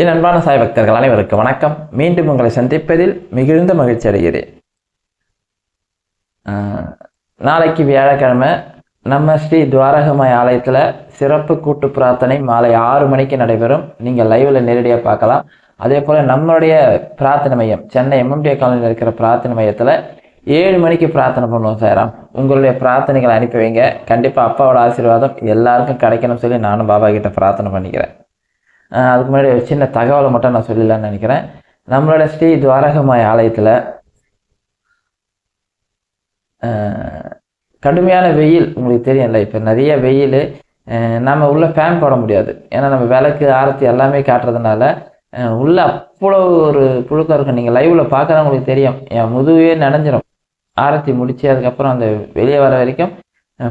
என் அன்பான சாய் பக்தர்கள் அனைவருக்கும் வணக்கம். மீண்டும் உங்களை சந்திப்பதில் மிகுந்த மகிழ்ச்சி அடைகிறேன். நாளைக்கு வியாழக்கிழமை நம்ம ஸ்ரீ துவாரகமாய் ஆலயத்தில் சிறப்பு கூட்டு பிரார்த்தனை மாலை ஆறு மணிக்கு நடைபெறும். நீங்கள் லைவில் நேரடியாக பார்க்கலாம். அதே போல் நம்மளுடைய பிரார்த்தனை மையம் சென்னை எம்எம்டிஏ காலனியில் இருக்கிற பிரார்த்தனை மையத்தில் ஏழு மணிக்கு பிரார்த்தனை பண்ணுவோம் சாராம் உங்களுடைய பிரார்த்தனைகளை அனுப்பி வைங்க. கண்டிப்பாக அப்பாவோட ஆசீர்வாதம் எல்லாருக்கும் கிடைக்கணும்னு சொல்லி நானும் பாபா கிட்ட பிரார்த்தனை பண்ணிக்கிறேன். அதுக்கு முன்னாடி ஒரு சின்ன தகவலை மட்டும் நான் சொல்லிடலாம்னு நினைக்கிறேன். நம்மளோட ஸ்ரீ துவாரகமாய் ஆலயத்தில் கடுமையான வெயில் உங்களுக்கு தெரியும்ல இப்போ நிறைய வெயில் நம்ம உள்ளே ஃபேன் போட முடியாது. ஏன்னா நம்ம விளக்கு ஆரத்தி எல்லாமே காட்டுறதுனால உள்ளே உள்ள அவ்வளோ ஒரு புழுக்கம் இருக்கும். நீங்கள் லைவில் பார்க்குறவங்களுக்கு தெரியும். என் முதுவே நனைஞ்சிரும். ஆரத்தி முடிச்சு அதுக்கப்புறம் அந்த வெளியே வர வரைக்கும்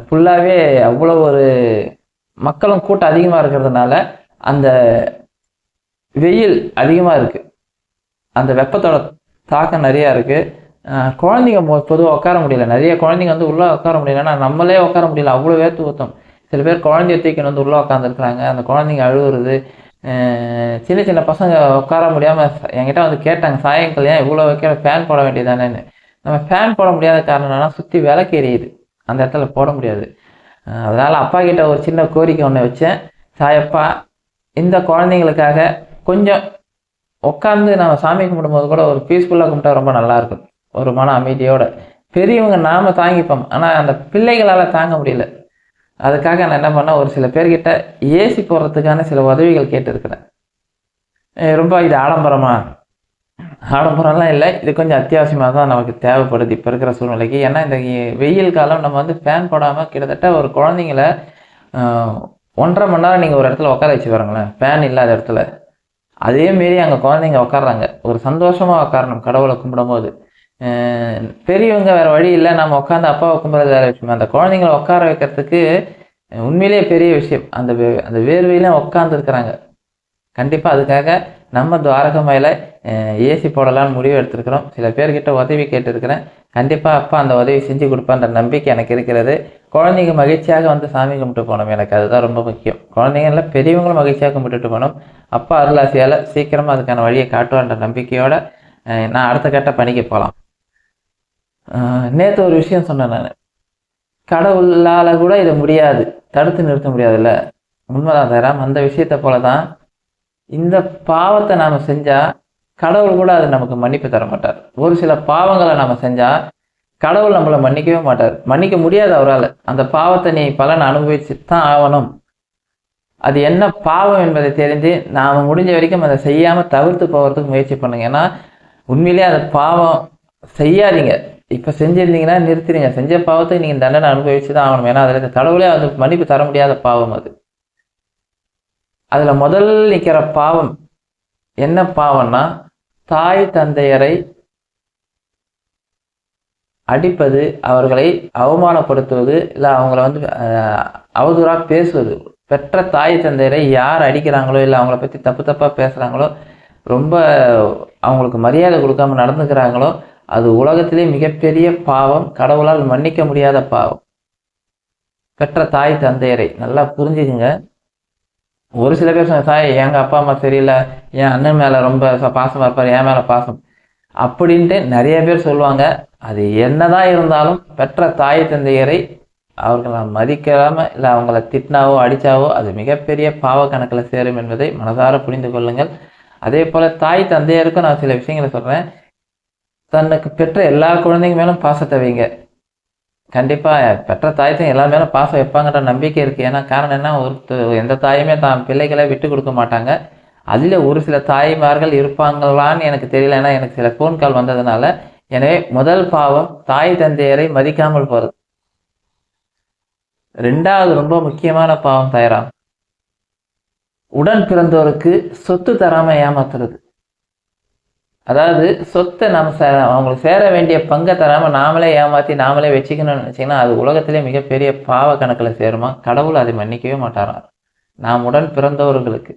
ஃபுல்லாகவே அவ்வளோ ஒரு மக்களும் கூட்டம் அதிகமாக இருக்கிறதுனால அந்த வெயில் அதிகமாக இருக்குது அந்த வெப்பத்தோட தாக்கம் நிறையா இருக்குது குழந்தைங்க பொதுவாக உட்கார முடியல. நிறைய குழந்தைங்க வந்து உள்ளே உட்கார முடியல. ஆனால் நம்மளே உட்கார முடியல. அவ்வளோ வேர்த்து ஊற்றும் சில பேர் குழந்தைய தூக்கின்னு வந்து உள்ளே உட்காந்துருக்குறாங்க அந்த குழந்தைங்க அழுகுறது சின்ன சின்ன பசங்க உட்கார முடியாமல் என்கிட்ட வந்து கேட்டாங்க சாயங்காலம் ஏன் இவ்வளோ வைக்கிற? ஃபேன் போட வேண்டியதானேன்னு. நம்ம ஃபேன் போட முடியாத காரணம் என்னென்னா சுற்றி விளக்கு எரியுது. அந்த இடத்துல போட முடியாது. அதனால் அப்பா கிட்ட ஒரு சின்ன கோரிக்கை ஒன்று வச்சேன். சாயப்பா இந்த குழந்தைங்களுக்காக கொஞ்சம் உட்காந்து நம்ம சாமி கும்பிடும்போது கூட ஒரு பீஸ்ஃபுல்லாக கும்பிட்டா ரொம்ப நல்லாயிருக்கும். ஒரு மன அமைதியோட. பெரியவங்க நாம் தாங்கிப்போம். ஆனால் அந்த பிள்ளைகளால் தாங்க முடியல. அதுக்காக நான் என்ன பண்ணேன்? ஒரு சில பேர்கிட்ட ஏசி போடுறதுக்கான சில உதவிகள் கேட்டிருக்கிறேன். ரொம்ப இது ஆடம்பரமா? ஆடம்பரம்லாம் இல்லை. இது கொஞ்சம் அத்தியாவசியமாக தான் நமக்கு தேவைப்படுது இப்போ இருக்கிற சூழ்நிலைக்கு. ஏன்னா இந்த வெயில் காலம் நம்ம வந்து ஃபேன் போடாமல் கிட்டத்தட்ட ஒரு குழந்தைங்கள ஒன்றரை மணி நேரம் நீங்கள் ஒரு இடத்துல உட்கார வச்சு பாருங்களேன். ஃபேன் இல்லாத இடத்துல. அதே மாரி அங்கே குழந்தைங்க உட்கார்றாங்க. ஒரு சந்தோஷமாக உட்காரணும் கடவுளை கும்பிடும்போது. பெரியவங்க வேறு வழி இல்லை. நம்ம உட்காந்து அப்பாவை கும்பிட்றது வேறு விஷயம்? அந்த குழந்தைங்கள உட்கார வைக்கிறதுக்கு உண்மையிலேயே பெரிய விஷயம். அந்த வே- அந்த வேர்வையிலாம் உட்காந்துருக்குறாங்க கண்டிப்பாக அதுக்காக நம்ம துவாரகமையில் ஏசி போடலாம்னு முடிவு எடுத்திருக்கிறோம். சில பேர்கிட்ட உதவி கேட்டிருக்கிறேன். கண்டிப்பாக அப்பா அந்த உதவி செஞ்சு கொடுப்பான்ற நம்பிக்கை எனக்கு இருக்கிறது. குழந்தைங்க மகிழ்ச்சியாக வந்து சாமி கும்பிட்டு போகணும். எனக்கு அதுதான் ரொம்ப முக்கியம். குழந்தைங்க பெரியவங்களும் மகிழ்ச்சியாக கும்பிட்டுட்டு போகணும். அப்பா அருளாசியால் சீக்கிரமாக அதுக்கான வழியை காட்டுவான்ற நம்பிக்கையோட அஹ், நான் அடுத்த கட்ட பணிக்கு போகலாம். நேற்று ஒரு விஷயம் சொன்னேன் நான். கடவுளால் கூட இதை முடியாது. தடுத்து நிறுத்த முடியாதுல்ல. உண்மைதான் தராம் அந்த விஷயத்தை போல தான் இந்த பாவத்தை நாம் செஞ்சால் கடவுள் கூட அது நமக்கு மன்னிப்பு தர மாட்டார் ஒரு சில பாவங்களை நாம் செஞ்சால் கடவுள் நம்மளை மன்னிக்கவே மாட்டார். மன்னிக்க முடியாது அவரால். அந்த பாவத்தை நீ பலன் அனுபவிச்சு தான் ஆகணும். அது என்ன பாவம் என்பதை தெரிஞ்சு நாம் முடிஞ்ச வரைக்கும் அதை செய்யாமல் தவிர்த்து போகிறதுக்கு முயற்சி பண்ணுங்க. ஏன்னா உண்மையிலேயே அது பாவம் செய்யாதீங்க. இப்போ செஞ்சுருந்தீங்கன்னா நிறுத்திடுங்க. செஞ்ச பாவத்துக்கு நீங்கள் தண்டனை அனுபவிச்சு தான் ஆகணும். ஏன்னா அதில் கடவுளே அது மன்னிப்பு தர முடியாத பாவம் அது. அதில் முதல் நிற்கிற பாவம் என்ன பாவம்னா தாய் தந்தையரை அடிப்பது அவர்களை அவமானப்படுத்துவது இல்லை அவங்கள வந்து அவதூறாக பேசுவது. பெற்ற தாய் தந்தையரை யார் அடிக்கிறாங்களோ இல்லை அவங்கள பற்றி தப்பு தப்பாக பேசுகிறாங்களோ ரொம்ப அவங்களுக்கு மரியாதை கொடுக்காம நடந்துக்கிறாங்களோ அது உலகத்திலே மிகப்பெரிய பாவம். கடவுளால் மன்னிக்க முடியாத பாவம். பெற்ற தாய் தந்தையரை நல்லா புரிஞ்சுக்குங்க. ஒரு சில பேர் சொன்ன தாய் எங்கள் அப்பா அம்மா சரியில்லை என் அண்ணன் மேலே ரொம்ப பாசமாக இருப்பார். என் மேலே பாசம். அப்படின்ட்டு நிறைய பேர் சொல்லுவாங்க. அது என்னதான் இருந்தாலும் பெற்ற தாய் தந்தையரை அவர்களை மதிக்காம இல்லை அவங்கள திட்டினாவோ அடித்தாவோ அது மிகப்பெரிய பாவ கணக்கில் சேரும் என்பதை மனதார புரிந்து கொள்ளுங்கள். அதே போல் தாய் தந்தையருக்கும் நான் சில விஷயங்களை சொல்கிறேன் தன்னுக்கு பெற்ற எல்லா குழந்தைங்க மேலும் பாசத்தை வைங்க. கண்டிப்பாக பெற்ற தாயத்தையும் எல்லா மேலும் பாசம் வைப்பாங்கன்ற நம்பிக்கை இருக்குது ஏன்னா காரணம் என்ன? ஒரு எந்த தாயுமே தான் பிள்ளைகளை விட்டு கொடுக்க மாட்டாங்க. அதில் ஒரு சில தாய்மார்கள் இருப்பாங்களான்னு எனக்கு தெரியல. ஏன்னா எனக்கு சில ஃபோன் கால் வந்ததுனால எனவே முதல் பாவம் தாய் தந்தையரை மதிக்காமல் போகிறது ரெண்டாவது ரொம்ப முக்கியமான பாவம் தயாராம். உடன் பிறந்தோருக்கு சொத்து தராம ஏமாத்துறது. அதாவது சொத்தை நம்ம சே அவங்களுக்கு சேர வேண்டிய பங்கை தராம நாமளே ஏமாத்தி நாமளே வச்சுக்கணும்னு நினைச்சீங்கன்னா அது உலகத்திலே மிகப்பெரிய பாவ கணக்கில் சேருமா? கடவுள் அதை மன்னிக்கவே மாட்டாராம் நாம் உடன் பிறந்தவர்களுக்கு.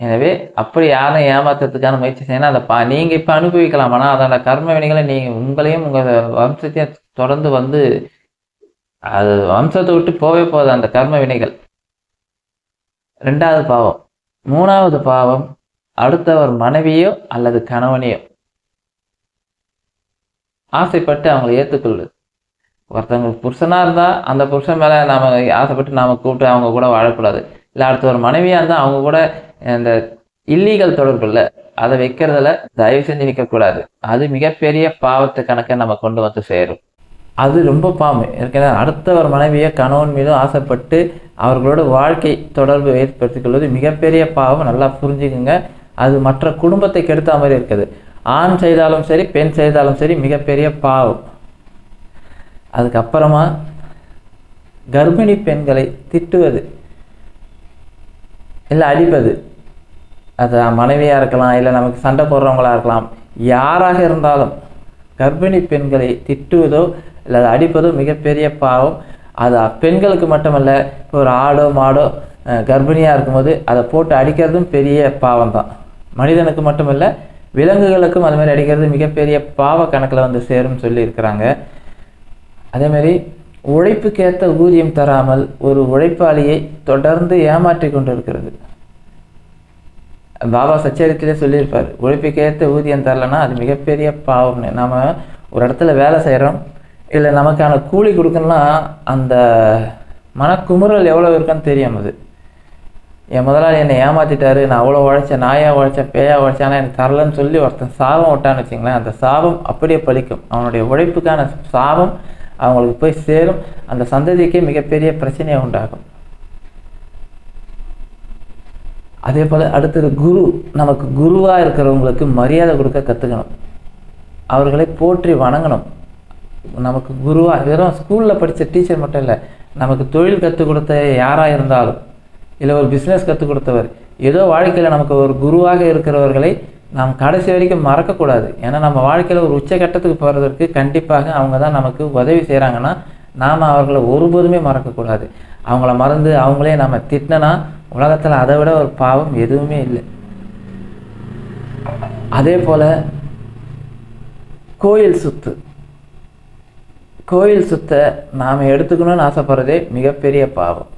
எனவே அப்படி யாரும் ஏமாத்துறதுக்கான முயற்சி செய்யணும் அதை பா நீங்கள் இப்போ அனுபவிக்கலாம். ஆனால் அதோட கர்ம வினைகளை நீங்கள் உங்களையும் உங்கள் வம்சத்தையும் தொடர்ந்து வந்து அது வம்சத்தை விட்டு போவே போகுது அந்த கர்ம வினைகள். ரெண்டாவது பாவம். மூணாவது பாவம் அடுத்தவர் மனைவியோ அல்லது கணவனையோ. ஆசைப்பட்டு அவங்களை ஏற்றுக்கொள்ளுது ஒருத்தவங்க புருஷனாக இருந்தால் அந்த புருஷன் மேலே நாம ஆசைப்பட்டு நாம கூப்பிட்டு அவங்க கூட வாழக்கூடாது. இல்லை அடுத்த ஒரு மனைவியா இருந்தா அவங்க கூட இந்த இல்லீகல் தொடர்பு இல்லை அதை வைக்கிறதுல தயவு செஞ்சு நிற்கக்கூடாது அது மிகப்பெரிய பாவத்து கணக்கை நம்ம கொண்டு வந்து சேரும். அது ரொம்ப பாவம். ஏற்கனவே அடுத்த ஒரு மனைவியை கணவன் மீதும் ஆசைப்பட்டு அவர்களோட வாழ்க்கை தொடர்பு ஏற்படுத்திக் கொள்வது மிகப்பெரிய பாவம். நல்லா புரிஞ்சுக்குங்க. அது மற்ற குடும்பத்தை கெடுத்த மாதிரி இருக்குது. ஆண் செய்தாலும் சரி பெண் செய்தாலும் சரி மிகப்பெரிய பாவம். அதுக்கப்புறமா கர்ப்பிணி பெண்களை திட்டுவது. இல்லை அடிப்பது. அது மனைவியாக இருக்கலாம் இல்லை நமக்கு சண்டை போடுறவங்களாக இருக்கலாம். யாராக இருந்தாலும் கர்ப்பிணி பெண்களை திட்டுவதோ இல்லை அதை அடிப்பதோ மிகப்பெரிய பாவம். அது பெண்களுக்கு மட்டுமல்ல இப்போ ஒரு ஆடோ மாடோ கர்ப்பிணியாக இருக்கும்போது அதை போட்டு அடிக்கிறதும் பெரிய பாவம் தான் மனிதனுக்கு மட்டுமல்ல விலங்குகளுக்கும் அது மாதிரி அடிக்கிறது மிகப்பெரிய பாவ கணக்கில் வந்து சேரும்னு சொல்லி இருக்கிறாங்க அதேமாரி உழைப்புக்கேற்ற ஊதியம் தராமல் ஒரு உழைப்பாளியை தொடர்ந்து ஏமாற்றி கொண்டு இருக்கிறது பாபா சச்சரித்திலே சொல்லியிருப்பார் உழைப்புக்கேற்ற ஊதியம் தரலன்னா அது மிகப்பெரிய பாவம்னு. நம்ம ஒரு இடத்துல வேலை செய்கிறோம் இல்லை நமக்கான கூலி கொடுக்கணும்னா அந்த மனக்குமுறல் எவ்வளோ இருக்குன்னு தெரியும் அது. என் முதலாளி என்னை ஏமாத்திட்டாரு நான் அவ்வளோ உழைச்சேன் நாயாக உழைச்சேன் பேயா உழைச்சேன் ஆனால் எனக்கு தரலன்னு சொல்லி ஒருத்தன் சாபம் விட்டான்னு வச்சிங்களேன் அந்த சாபம் அப்படியே பலிக்கும் அவனுடைய உழைப்புக்கான சாபம் அவங்களுக்கு போய் சேரும். அந்த சந்ததிக்கே மிகப்பெரிய பிரச்சனையை உண்டாகும். அதே போல் அடுத்தது குரு நமக்கு குருவாக இருக்கிறவங்களுக்கு மரியாதை கொடுக்க கற்றுக்கணும் அவர்களை போற்றி வணங்கணும். நமக்கு குருவாக வெறும் ஸ்கூலில் படித்த டீச்சர் மட்டும் இல்லை நமக்கு தொழில் கற்றுக் கொடுத்த யாராக இருந்தாலும் இல்லை ஒரு பிஸ்னஸ் கற்றுக் கொடுத்தவர் ஏதோ வாழ்க்கையில் நமக்கு ஒரு குருவாக இருக்கிறவர்களை நாம் கடைசி வரைக்கும் மறக்கக்கூடாது. ஏன்னா நம்ம வாழ்க்கையில் ஒரு உச்சகட்டத்துக்கு போகிறதுக்கு கண்டிப்பாக அவங்க தான் நமக்கு உதவி செய்கிறாங்கன்னா நாம் அவர்களை ஒருபோதுமே மறக்கக்கூடாது. அவங்கள மறந்து அவங்களே நம்ம திட்டினா உலகத்தில் அதை விட ஒரு பாவம் எதுவுமே இல்லை. அதே போல் கோயில் சுத்து. கோயில் சுத்த நாம் எடுத்துக்கணும்னு ஆசைப்படுறதே மிகப்பெரிய பாவம்.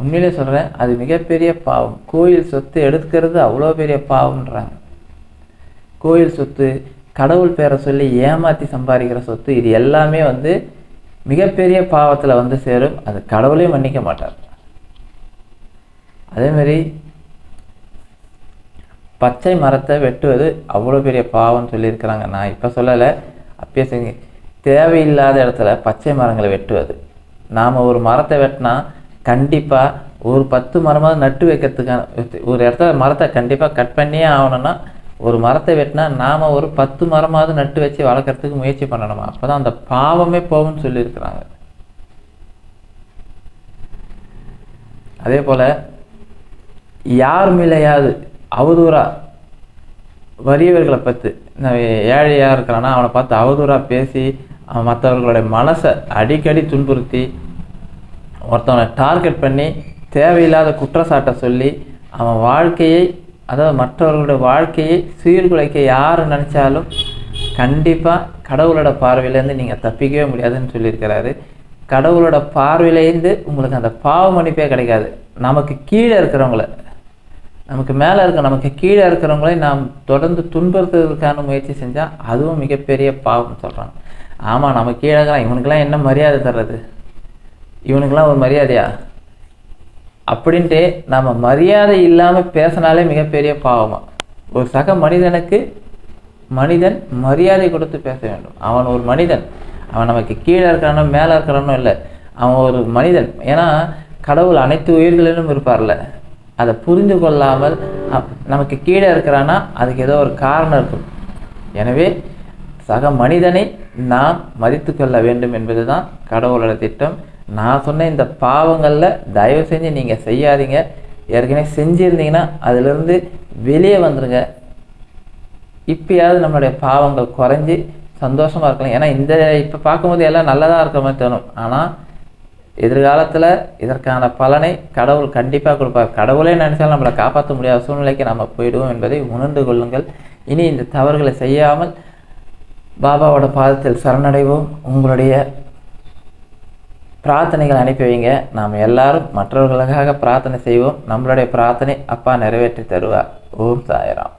உண்மையிலே சொல்கிறேன் அது மிகப்பெரிய பாவம். கோயில் சொத்து எடுக்கிறது அவ்வளோ பெரிய பாவம்ன்றாங்க. கோயில் சொத்து கடவுள் பேரை சொல்லி ஏமாற்றி சம்பாதிக்கிற சொத்து இது எல்லாமே வந்து மிகப்பெரிய பாவத்தில் வந்து சேரும். அது கடவுளே மன்னிக்க மாட்டார். அதேமாரி பச்சை மரத்தை வெட்டுவது அவ்வளோ பெரிய பாவம்னு சொல்லியிருக்கிறாங்க. நான் இப்போ சொல்லலை. அப்பயே செஞ்சு தேவையில்லாத இடத்துல பச்சை மரங்களை வெட்டுவது. நாம் ஒரு மரத்தை வெட்டினா கண்டிப்பாக ஒரு பத்து மரமாவது நட்டு வைக்கிறதுக்கான ஒரு இடத்துல மரத்தை கண்டிப்பாக கட் பண்ணியே ஆகணும்னா ஒரு மரத்தை வெட்டினா நாம் ஒரு பத்து மரமாவது நட்டு வச்சு வளர்க்குறதுக்கு முயற்சி பண்ணணுமா? அப்போ தான் அந்த பாவமே போகும்னு சொல்லியிருக்கிறாங்க. அதே போல் யார் மேலேயாவது அவதூறாக வறியவர்களை பற்றி ஏழையாக இருக்கிறான்னா அவனை பார்த்து அவதூறாக பேசி அவன் மற்றவர்களுடைய மனசை அடிக்கடி துன்புறுத்தி ஒருத்தவனை டார்கெட் பண்ணி தேவையில்லாத குற்றச்சாட்டை சொல்லி அவன் வாழ்க்கையை அதாவது மற்றவர்களுடைய வாழ்க்கையை சீர்குலைக்க யார் நினச்சாலும் கண்டிப்பாக கடவுளோட பார்வையிலேருந்து நீங்கள் தப்பிக்கவே முடியாதுன்னு சொல்லியிருக்கிறாரு. கடவுளோட பார்வையிலேருந்து உங்களுக்கு அந்த பாவ மன்னிப்பே கிடைக்காது. நமக்கு கீழே இருக்கிறவங்கள நமக்கு மேலே இருக்க நமக்கு கீழே இருக்கிறவங்களே நாம் தொடர்ந்து துன்புறுத்துறதுக்கான முயற்சி செஞ்சால் அதுவும் மிகப்பெரிய பாவம் சொல்கிறாங்க ஆமாம் நம்ம கீழே இருக்கிறான் இவனுக்கெல்லாம் என்ன மரியாதை தர்றது? இவனுக்கெல்லாம் ஒரு மரியாதையா? அப்படின்ட்டு நம்ம மரியாதை இல்லாமல் பேசினாலே மிகப்பெரிய பாவமா. ஒரு சக மனிதனுக்கு மனிதன் மரியாதை கொடுத்து பேச வேண்டும். அவன் ஒரு மனிதன். அவன் நமக்கு கீழே இருக்கிறானோ மேலே இருக்கிறானோ இல்லை. அவன் ஒரு மனிதன். ஏன்னா கடவுள் அனைத்து உயிர்களிலும் இருப்பார்ல. அதை புரிந்து கொள்ளாமல் நமக்கு கீழே இருக்கிறான்னா அதுக்கு ஏதோ ஒரு காரணம் இருக்கும். எனவே சக மனிதனை நாம் மதித்து கொள்ள வேண்டும் என்பதுதான் கடவுளோட திட்டம். நான் சொன்ன இந்த பாவங்களில் தயவு செஞ்சு நீங்கள் செய்யாதீங்க. ஏற்கனவே செஞ்சுருந்தீங்கன்னா அதிலிருந்து வெளியே வந்துடுங்க இப்பயாவது நம்மளுடைய பாவங்கள் குறைஞ்சி சந்தோஷமாக இருக்கலாம். ஏன்னா இந்த இப்போ பார்க்கும்போது எல்லாம் நல்லதாக இருக்கிற மாதிரி தோணும். ஆனால் எதிர்காலத்தில் இதற்கான பலனை கடவுள் கண்டிப்பாக கொடுப்பார். கடவுளே நினைச்சாலும் நம்மளை காப்பாற்ற முடியாத சூழ்நிலைக்கு நம்ம போயிடுவோம் என்பதை உணர்ந்து கொள்ளுங்கள். இனி இந்த தவறுகளை செய்யாமல் பாபாவோட பாதத்தில் சரணடைவோம். உங்களுடைய பிரார்த்தனைகள் அனுப்பி வைங்க. நாம் எல்லாரும் மற்றவர்களுக்காக பிரார்த்தனை செய்வோம். நம்மளுடைய பிரார்த்தனை அப்பா நிறைவேற்றி தருவார். ஓம் சாயராம்.